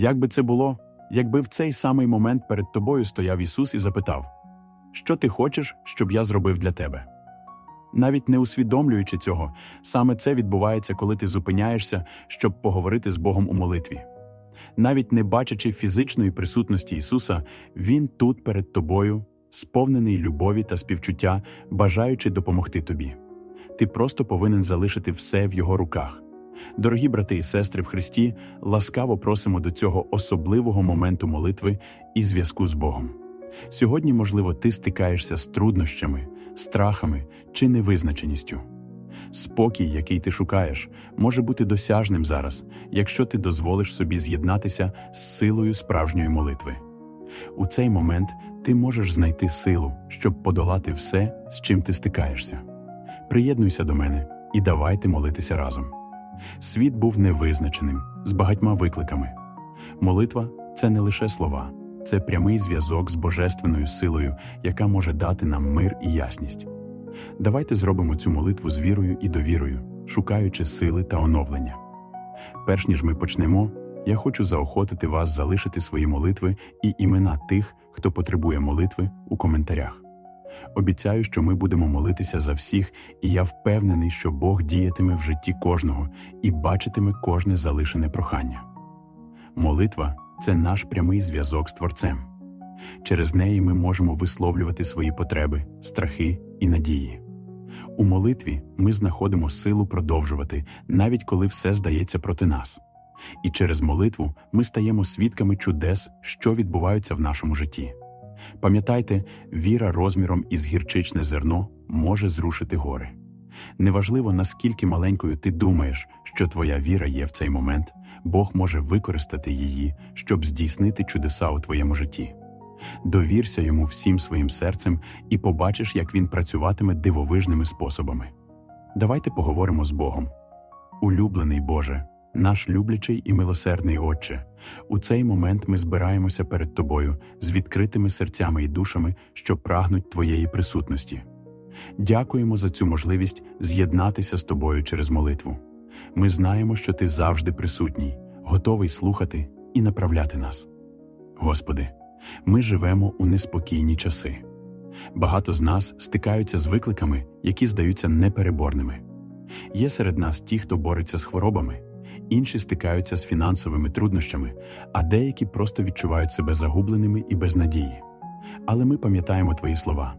Як би це було, якби в цей самий момент перед тобою стояв Ісус і запитав, що ти хочеш, щоб я зробив для тебе? Навіть не усвідомлюючи цього, саме це відбувається, коли ти зупиняєшся, щоб поговорити з Богом у молитві. Навіть не бачачи фізичної присутності Ісуса, Він тут перед тобою, сповнений любові та співчуття, бажаючи допомогти тобі. Ти просто повинен залишити все в Його руках. Дорогі брати і сестри в Христі, ласкаво просимо до цього особливого моменту молитви і зв'язку з Богом. Сьогодні, можливо, ти стикаєшся з труднощами, страхами чи невизначеністю. Спокій, який ти шукаєш, може бути досяжним зараз, якщо ти дозволиш собі з'єднатися з силою справжньої молитви. У цей момент ти можеш знайти силу, щоб подолати все, з чим ти стикаєшся. Приєднуйся до мене і давайте молитися разом. Світ був невизначеним, з багатьма викликами. Молитва це не лише слова, це прямий зв'язок з божественною силою, яка може дати нам мир і ясність. Давайте зробимо цю молитву з вірою і довірою, шукаючи сили та оновлення. Перш ніж ми почнемо, я хочу заохотити вас залишити свої молитви і імена тих, хто потребує молитви, у коментарях. Обіцяю, що ми будемо молитися за всіх, і я впевнений, що Бог діятиме в житті кожного і бачитиме кожне залишене прохання. Молитва це наш прямий зв'язок з Творцем. Через неї ми можемо висловлювати свої потреби, страхи і надії. У молитві ми знаходимо силу продовжувати, навіть коли все здається проти нас. І через молитву ми стаємо свідками чудес, що відбуваються в нашому житті. Пам'ятайте, віра розміром із гірчичне зерно може зрушити гори. Неважливо, наскільки маленькою ти думаєш, що твоя віра є в цей момент, Бог може використати її, щоб здійснити чудеса у твоєму житті. Довірся йому всім своїм серцем і побачиш, як він працюватиме дивовижними способами. Давайте поговоримо з Богом. Улюблений Боже, наш люблячий і милосердний Отче, у цей момент ми збираємося перед Тобою з відкритими серцями і душами, що прагнуть Твоєї присутності. Дякуємо за цю можливість з'єднатися з тобою через молитву. Ми знаємо, що ти завжди присутній, готовий слухати і направляти нас. Господи, ми живемо у неспокійні часи. Багато з нас стикаються з викликами, які здаються непереборними. Є серед нас ті, хто бореться з хворобами, інші стикаються з фінансовими труднощами, а деякі просто відчувають себе загубленими і без надії. Але ми пам'ятаємо твої слова.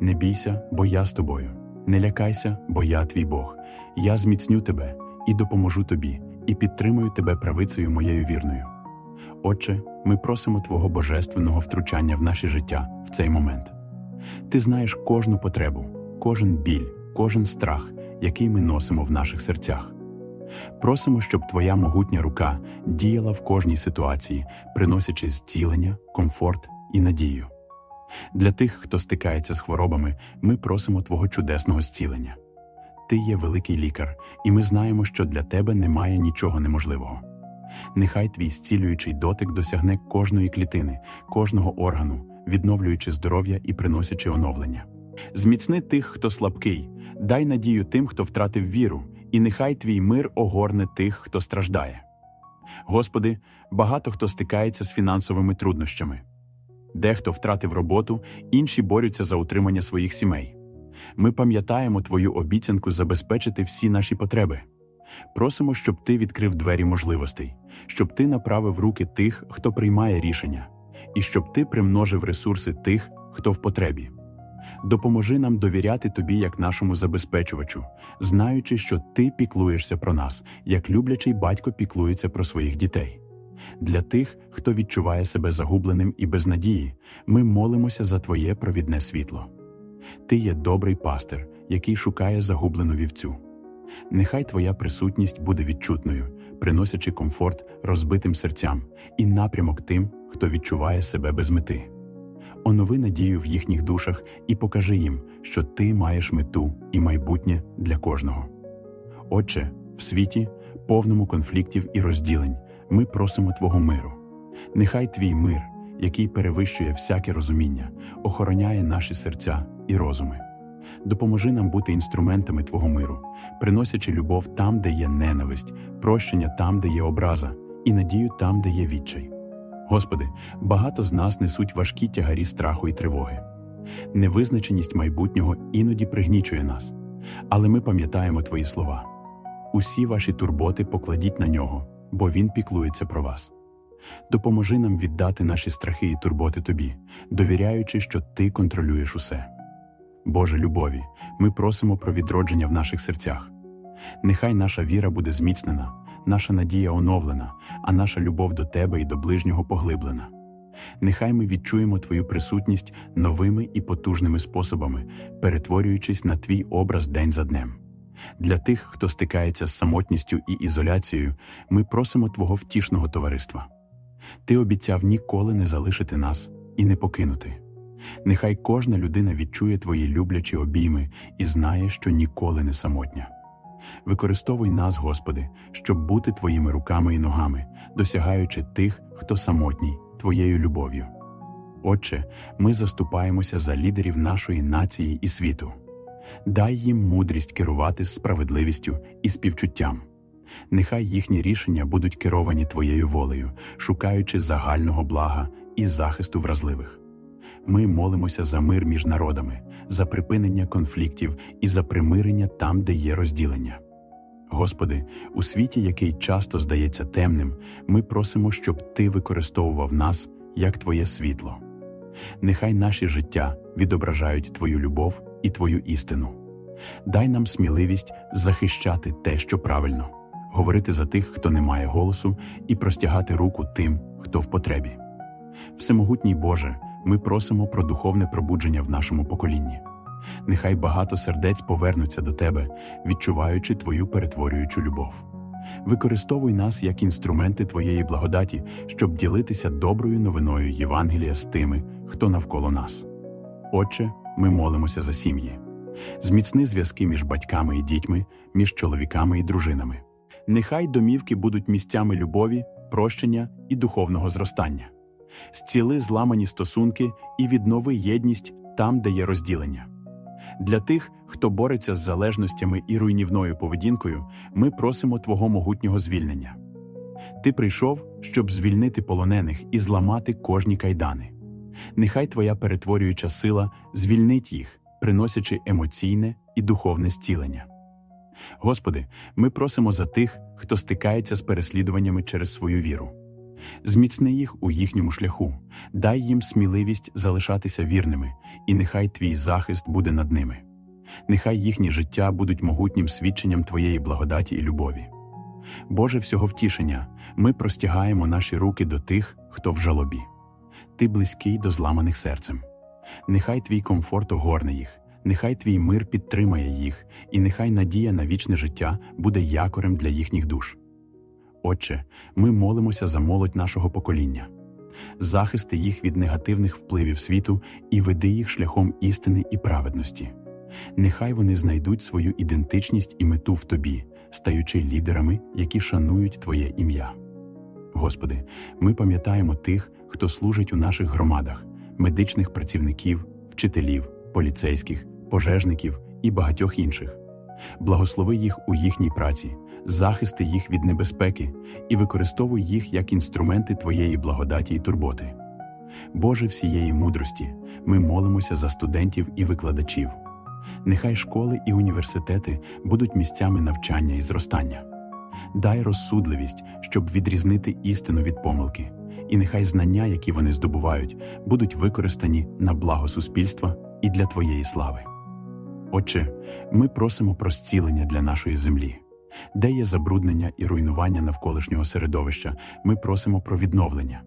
Не бійся, бо я з тобою. Не лякайся, бо я твій Бог. Я зміцню тебе і допоможу тобі, і підтримую тебе правицею моєю вірною. Отче, ми просимо Твого божественного втручання в наше життя в цей момент. Ти знаєш кожну потребу, кожен біль, кожен страх, який ми носимо в наших серцях. Просимо, щоб Твоя могутня рука діяла в кожній ситуації, приносячи зцілення, комфорт і надію. Для тих, хто стикається з хворобами, ми просимо Твого чудесного зцілення. Ти є великий лікар, і ми знаємо, що для тебе немає нічого неможливого. Нехай твій зцілюючий дотик досягне кожної клітини, кожного органу, відновлюючи здоров'я і приносячи оновлення. Зміцни тих, хто слабкий, дай надію тим, хто втратив віру, і нехай твій мир огорне тих, хто страждає. Господи, багато хто стикається з фінансовими труднощами. Дехто втратив роботу, інші борються за утримання своїх сімей. Ми пам'ятаємо Твою обіцянку забезпечити всі наші потреби. Просимо, щоб Ти відкрив двері можливостей, щоб Ти направив руки тих, хто приймає рішення, і щоб Ти примножив ресурси тих, хто в потребі. Допоможи нам довіряти Тобі як нашому забезпечувачу, знаючи, що Ти піклуєшся про нас, як люблячий батько піклується про своїх дітей. Для тих, хто відчуває себе загубленим і без надії, ми молимося за Твоє провідне світло. Ти є добрий пастир, який шукає загублену вівцю. Нехай Твоя присутність буде відчутною, приносячи комфорт розбитим серцям і напрямок тим, хто відчуває себе без мети. Онови надію в їхніх душах і покажи їм, що ти маєш мету і майбутнє для кожного. Отче, в світі, повному конфліктів і розділень, ми просимо Твого миру. Нехай Твій мир, який перевищує всяке розуміння, охороняє наші серця і розуми. Допоможи нам бути інструментами Твого миру, приносячи любов там, де є ненависть, прощення там, де є образа, і надію там, де є відчай. Господи, багато з нас несуть важкі тягарі страху і тривоги. Невизначеність майбутнього іноді пригнічує нас, але ми пам'ятаємо Твої слова. Усі ваші турботи покладіть на нього, бо Він піклується про вас. Допоможи нам віддати наші страхи і турботи Тобі, довіряючи, що Ти контролюєш усе. Боже любові, ми просимо про відродження в наших серцях. Нехай наша віра буде зміцнена, наша надія оновлена, а наша любов до Тебе і до ближнього поглиблена. Нехай ми відчуємо Твою присутність новими і потужними способами, перетворюючись на Твій образ день за днем. Для тих, хто стикається з самотністю і ізоляцією, ми просимо Твого втішного товариства. Ти обіцяв ніколи не залишити нас і не покинути. Нехай кожна людина відчує твої люблячі обійми і знає, що ніколи не самотня. Використовуй нас, Господи, щоб бути Твоїми руками і ногами, досягаючи тих, хто самотній, Твоєю любов'ю. Отче, ми заступаємося за лідерів нашої нації і світу. Дай їм мудрість керувати справедливістю і співчуттям. Нехай їхні рішення будуть керовані Твоєю волею, шукаючи загального блага і захисту вразливих. Ми молимося за мир між народами, за припинення конфліктів і за примирення там, де є розділення. Господи, у світі, який часто здається темним, ми просимо, щоб Ти використовував нас як Твоє світло. Нехай наші життя відображають Твою любов і Твою істину. Дай нам сміливість захищати те, що правильно, говорити за тих, хто не має голосу, і простягати руку тим, хто в потребі. Всемогутній Боже, ми просимо про духовне пробудження в нашому поколінні. Нехай багато сердець повернуться до Тебе, відчуваючи Твою перетворюючу любов. Використовуй нас як інструменти Твоєї благодаті, щоб ділитися доброю новиною Євангелія з тими, хто навколо нас. Отче, ми молимося за сім'ї. Зміцни зв'язки між батьками і дітьми, між чоловіками і дружинами. Нехай домівки будуть місцями любові, прощення і духовного зростання. Зціли зламані стосунки і віднови єдність там, де є розділення. Для тих, хто бореться з залежностями і руйнівною поведінкою, ми просимо Твого могутнього звільнення. Ти прийшов, щоб звільнити полонених і зламати кожні кайдани. Нехай Твоя перетворююча сила звільнить їх, приносячи емоційне і духовне зцілення. Господи, ми просимо за тих, хто стикається з переслідуваннями через свою віру. Зміцни їх у їхньому шляху, дай їм сміливість залишатися вірними, і нехай твій захист буде над ними. Нехай їхні життя будуть могутнім свідченням Твоєї благодаті і любові. Боже всього втішення, ми простягаємо наші руки до тих, хто в жалобі. Ти близький до зламаних серцем. Нехай твій комфорт огорне їх, нехай твій мир підтримає їх, і нехай надія на вічне життя буде якорем для їхніх душ. Отче, ми молимося за молодь нашого покоління, захисти їх від негативних впливів світу і веди їх шляхом істини і праведності. Нехай вони знайдуть свою ідентичність і мету в тобі, стаючи лідерами, які шанують Твоє ім'я. Господи, ми пам'ятаємо тих, хто служить у наших громадах, медичних працівників, вчителів, поліцейських, пожежників і багатьох інших. Благослови їх у їхній праці, захисти їх від небезпеки і використовуй їх як інструменти Твоєї благодаті і турботи. Боже всієї мудрості, ми молимося за студентів і викладачів. Нехай школи і університети будуть місцями навчання і зростання. Дай розсудливість, щоб відрізнити істину від помилки, і нехай знання, які вони здобувають, будуть використані на благо суспільства і для Твоєї слави. Отче, ми просимо про зцілення для нашої землі. Де є забруднення і руйнування навколишнього середовища, ми просимо про відновлення.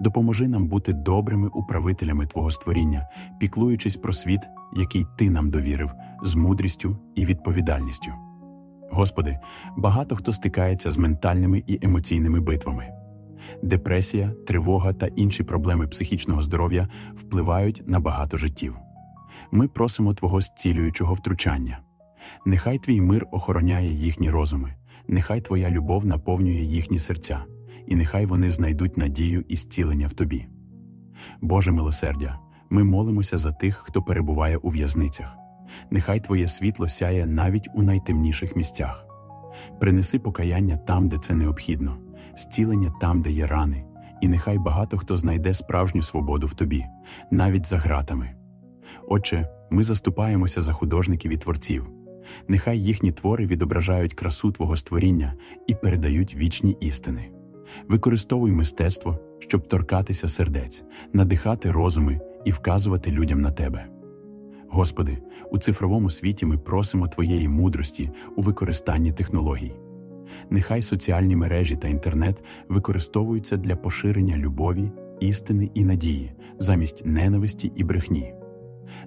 Допоможи нам бути добрими управителями Твого створіння, піклуючись про світ, який Ти нам довірив, з мудрістю і відповідальністю. Господи, багато хто стикається з ментальними і емоційними битвами. Депресія, тривога та інші проблеми психічного здоров'я впливають на багато життів. Ми просимо Твого зцілюючого втручання. Нехай твій мир охороняє їхні розуми, нехай Твоя любов наповнює їхні серця, і нехай вони знайдуть надію і зцілення в Тобі. Боже милосердя, ми молимося за тих, хто перебуває у в'язницях. Нехай Твоє світло сяє навіть у найтемніших місцях. Принеси покаяння там, де це необхідно, зцілення там, де є рани, і нехай багато хто знайде справжню свободу в тобі, навіть за гратами. Отче, ми заступаємося за художників і творців. Нехай їхні твори відображають красу Твого створіння і передають вічні істини. Використовуй мистецтво, щоб торкатися сердець, надихати розуми і вказувати людям на тебе. Господи, у цифровому світі ми просимо Твоєї мудрості у використанні технологій. Нехай соціальні мережі та інтернет використовуються для поширення любові, істини і надії замість ненависті і брехні.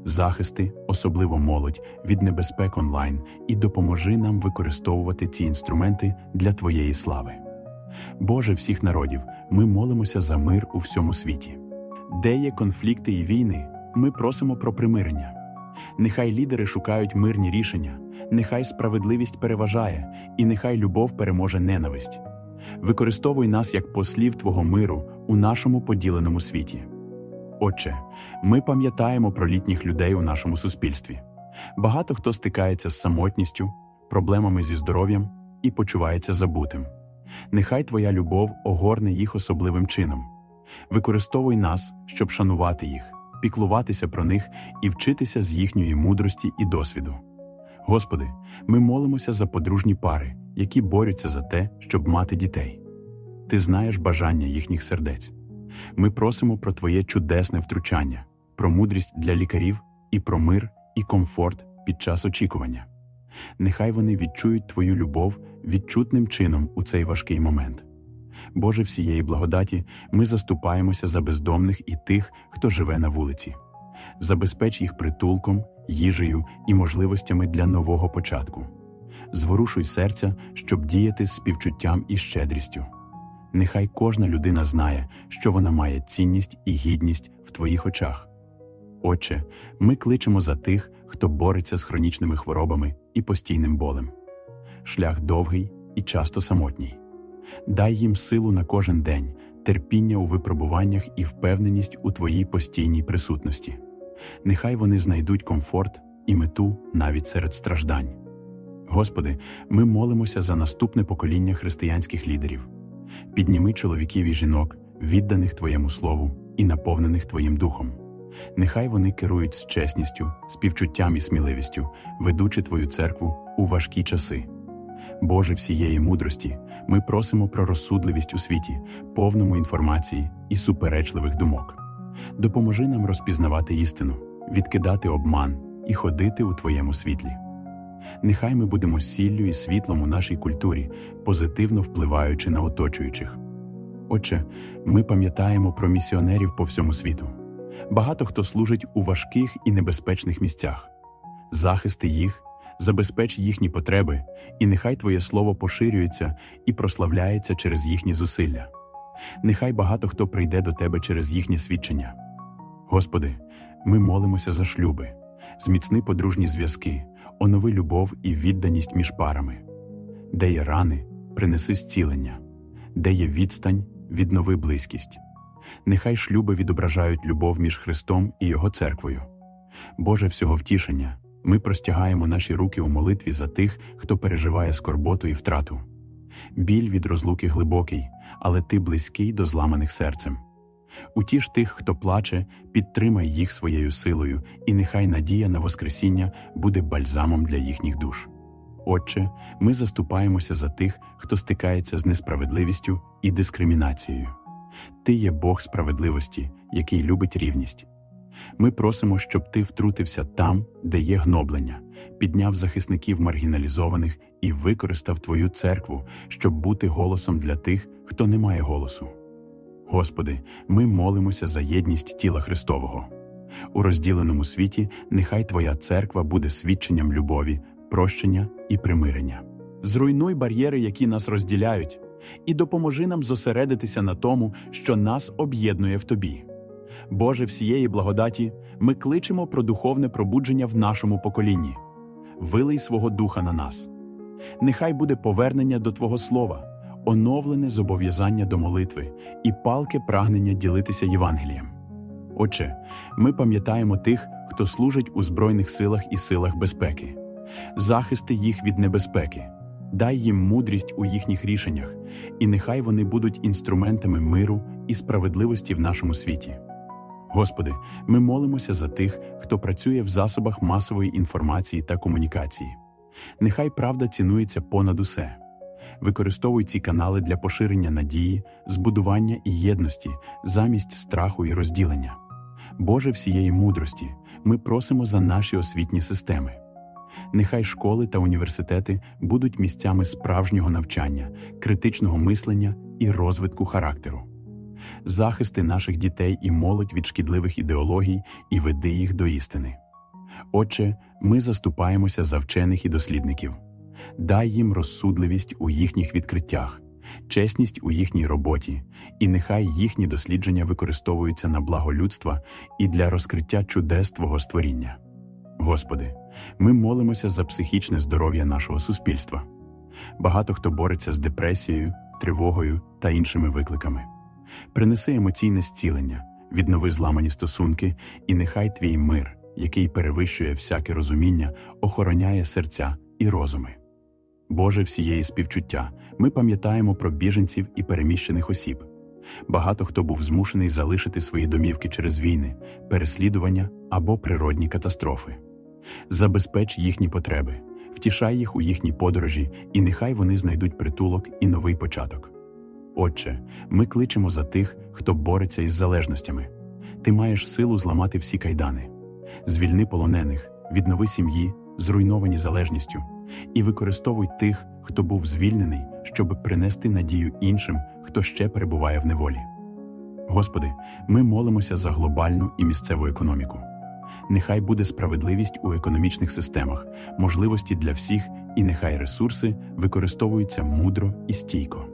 Захисти, особливо молодь, від небезпек онлайн і допоможи нам використовувати ці інструменти для Твоєї слави. Боже всіх народів, ми молимося за мир у всьому світі. Де є конфлікти і війни, ми просимо про примирення. Нехай лідери шукають мирні рішення, нехай справедливість переважає, і нехай любов переможе ненависть. Використовуй нас як послів Твого миру у нашому поділеному світі. Отче, ми пам'ятаємо про літніх людей у нашому суспільстві. Багато хто стикається з самотністю, проблемами зі здоров'ям і почувається забутим. Нехай Твоя любов огорне їх особливим чином. Використовуй нас, щоб шанувати їх, піклуватися про них і вчитися з їхньої мудрості і досвіду. Господи, ми молимося за подружні пари, які борються за те, щоб мати дітей. Ти знаєш бажання їхніх сердець. Ми просимо про Твоє чудесне втручання, про мудрість для лікарів і про мир і комфорт під час очікування. Нехай вони відчують Твою любов відчутним чином у цей важкий момент. Боже всієї благодаті, ми заступаємося за бездомних і тих, хто живе на вулиці. Забезпеч їх притулком, їжею і можливостями для нового початку. Зворушуй серця, щоб діяти з співчуттям і щедрістю. Нехай кожна людина знає, що вона має цінність і гідність в твоїх очах. Отче, ми кличемо за тих, хто бореться з хронічними хворобами і постійним болем. Шлях довгий і часто самотній. Дай їм силу на кожен день, терпіння у випробуваннях і впевненість у твоїй постійній присутності. Нехай вони знайдуть комфорт і мету навіть серед страждань. Господи, ми молимося за наступне покоління християнських лідерів. Підніми чоловіків і жінок, відданих Твоєму слову і наповнених Твоїм духом. Нехай вони керують з чесністю, співчуттям і сміливістю, ведучи Твою церкву у важкі часи. Боже всієї мудрості, ми просимо про розсудливість у світі, повному інформації і суперечливих думок. Допоможи нам розпізнавати істину, відкидати обман і ходити у Твоєму світлі. Нехай ми будемо сіллю і світлом у нашій культурі, позитивно впливаючи на оточуючих. Отче, ми пам'ятаємо про місіонерів по всьому світу. Багато хто служить у важких і небезпечних місцях. Захисти їх, забезпеч їхні потреби, і нехай Твоє слово поширюється і прославляється через їхні зусилля. Нехай багато хто прийде до Тебе через їхнє свідчення. Господи, ми молимося за шлюби, зміцни подружні зв'язки, онови любов і відданість між парами. Де є рани, принеси зцілення, де є відстань, віднови близькість. Нехай шлюби відображають любов між Христом і Його церквою. Боже всього втішення, ми простягаємо наші руки у молитві за тих, хто переживає скорботу і втрату. Біль від розлуки глибокий, але ти близький до зламаних серцем. Утіш тих, хто плаче, підтримай їх своєю силою, і нехай надія на Воскресіння буде бальзамом для їхніх душ. Отче, ми заступаємося за тих, хто стикається з несправедливістю і дискримінацією. Ти є Бог справедливості, який любить рівність. Ми просимо, щоб ти втрутився там, де є гноблення, підняв захисників маргіналізованих і використав твою церкву, щоб бути голосом для тих, хто не має голосу. Господи, ми молимося за єдність тіла Христового. У розділеному світі нехай Твоя церква буде свідченням любові, прощення і примирення. Зруйнуй бар'єри, які нас розділяють, і допоможи нам зосередитися на тому, що нас об'єднує в Тобі. Боже всієї благодаті, ми кличемо про духовне пробудження в нашому поколінні. Вилий свого духа на нас. Нехай буде повернення до Твого Слова, оновлене зобов'язання до молитви і палке прагнення ділитися Євангелієм. Отче, ми пам'ятаємо тих, хто служить у Збройних силах і силах безпеки, захисти їх від небезпеки. дай їм мудрість у їхніх рішеннях, і нехай вони будуть інструментами миру і справедливості в нашому світі. Господи, ми молимося за тих, хто працює в засобах масової інформації та комунікації. Нехай правда цінується понад усе. Використовуй ці канали для поширення надії, збудування і єдності замість страху і розділення. Боже всієї мудрості, ми просимо за наші освітні системи. Нехай школи та університети будуть місцями справжнього навчання, критичного мислення і розвитку характеру. Захисти наших дітей і молодь від шкідливих ідеологій і веди їх до істини. Отче, ми заступаємося за вчених і дослідників. Дай їм розсудливість у їхніх відкриттях, чесність у їхній роботі, і нехай їхні дослідження використовуються на благо людства і для розкриття чудес Твого створіння. Господи, ми молимося за психічне здоров'я нашого суспільства. Багато хто бореться з депресією, тривогою та іншими викликами. Принеси емоційне зцілення, віднови зламані стосунки, і нехай твій мир, який перевищує всяке розуміння, охороняє серця і розуми. Боже всієї співчуття, ми пам'ятаємо про біженців і переміщених осіб. Багато хто був змушений залишити свої домівки через війни, переслідування або природні катастрофи. Забезпеч їхні потреби, втішай їх у їхній подорожі, і нехай вони знайдуть притулок і новий початок. Отче, ми кличемо за тих, хто бореться із залежностями. Ти маєш силу зламати всі кайдани, звільни полонених, віднови сім'ї, зруйновані залежністю, і використовуй тих, хто був звільнений, щоб принести надію іншим, хто ще перебуває в неволі. Господи, ми молимося за глобальну і місцеву економіку. Нехай буде справедливість у економічних системах, можливості для всіх, і нехай ресурси використовуються мудро і стійко.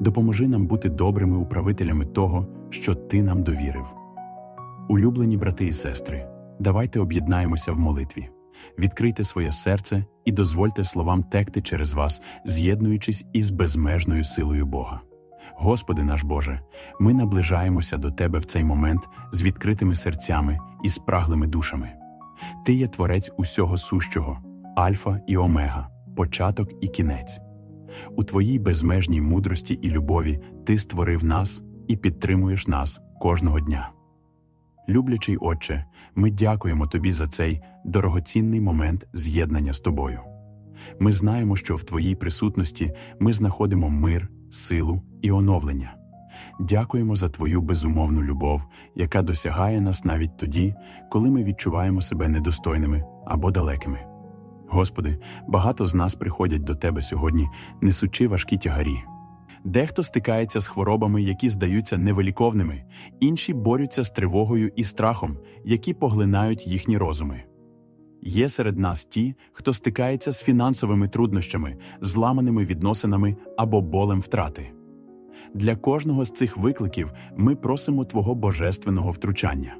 Допоможи нам бути добрими управителями того, що Ти нам довірив. Улюблені брати і сестри, давайте об'єднаємося в молитві. Відкрийте своє серце і дозвольте словам текти через вас, з'єднуючись із безмежною силою Бога. Господи наш Боже, ми наближаємося до Тебе в цей момент з відкритими серцями і спраглими душами. Ти є творець усього сущого, Альфа і Омега, початок і кінець. У Твоїй безмежній мудрості і любові Ти створив нас і підтримуєш нас кожного дня. Люблячий Отче, ми дякуємо Тобі за цей дорогоцінний момент з'єднання з Тобою. Ми знаємо, що в Твоїй присутності ми знаходимо мир, силу і оновлення. Дякуємо за Твою безумовну любов, яка досягає нас навіть тоді, коли ми відчуваємо себе недостойними або далекими. Господи, багато з нас приходять до Тебе сьогодні, несучи важкі тягарі. Дехто стикається з хворобами, які здаються невиліковними, інші борються з тривогою і страхом, які поглинають їхні розуми. Є серед нас ті, хто стикається з фінансовими труднощами, зламаними відносинами або болем втрати. Для кожного з цих викликів ми просимо Твого божественного втручання.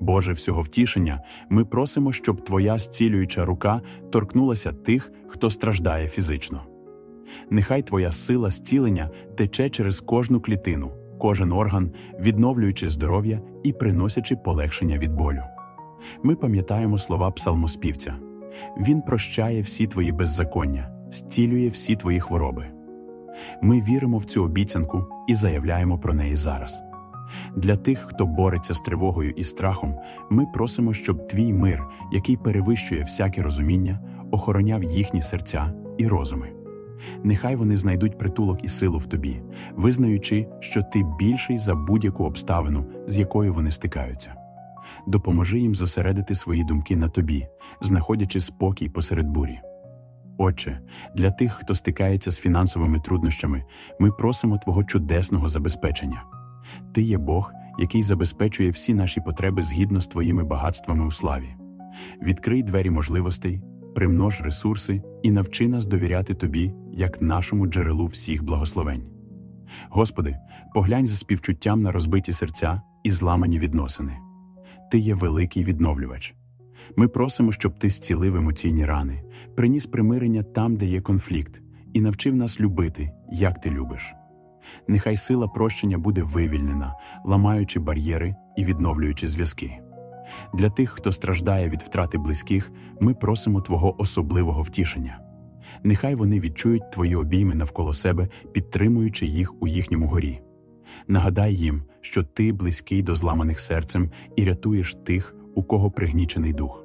Боже всього втішення, ми просимо, щоб Твоя зцілююча рука торкнулася тих, хто страждає фізично. Нехай Твоя сила зцілення тече через кожну клітину, кожен орган, відновлюючи здоров'я і приносячи полегшення від болю. Ми пам'ятаємо слова псалмоспівця Він прощає всі твої беззаконня, зцілює всі твої хвороби. Ми віримо в цю обіцянку і заявляємо про неї зараз. Для тих, хто бореться з тривогою і страхом, ми просимо, щоб твій мир, який перевищує всяке розуміння, охороняв їхні серця і розуми. Нехай вони знайдуть притулок і силу в тобі, визнаючи, що ти більший за будь-яку обставину, з якою вони стикаються. Допоможи їм зосередити свої думки на тобі, знаходячи спокій посеред бурі. Отче, для тих, хто стикається з фінансовими труднощами, ми просимо Твого чудесного забезпечення. Ти є Бог, який забезпечує всі наші потреби згідно з Твоїми багатствами у славі. Відкрий двері можливостей, примнож ресурси і навчи нас довіряти Тобі як нашому джерелу всіх благословень. Господи, поглянь за співчуттям на розбиті серця і зламані відносини. Ти є великий відновлювач. Ми просимо, щоб ти зцілив емоційні рани, приніс примирення там, де є конфлікт, і навчив нас любити, як ти любиш. Нехай сила прощення буде вивільнена, ламаючи бар'єри і відновлюючи зв'язки. Для тих, хто страждає від втрати близьких, ми просимо Твого особливого втішення. Нехай вони відчують твої обійми навколо себе, підтримуючи їх у їхньому горі. Нагадай їм, що ти близький до зламаних серцем і рятуєш тих, у кого пригнічений дух.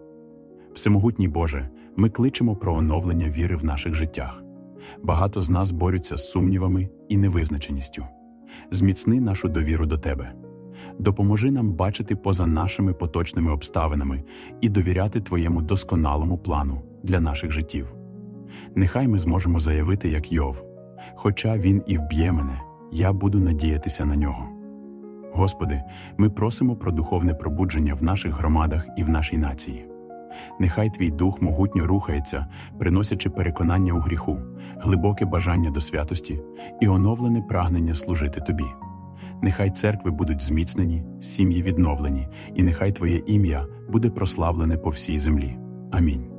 Всемогутній Боже, ми кличемо про оновлення віри в наших життях. Багато з нас борються з сумнівами і невизначеністю. Зміцни нашу довіру до Тебе. Допоможи нам бачити поза нашими поточними обставинами і довіряти Твоєму досконалому плану для наших життів. Нехай ми зможемо заявити, як Йов, хоча він і вб'є мене, я буду надіятися на нього. Господи, ми просимо про духовне пробудження в наших громадах і в нашій нації. Нехай твій дух могутньо рухається, приносячи переконання у гріху, глибоке бажання до святості і оновлене прагнення служити тобі. Нехай церкви будуть зміцнені, сім'ї відновлені, і нехай Твоє ім'я буде прославлене по всій землі. Амінь.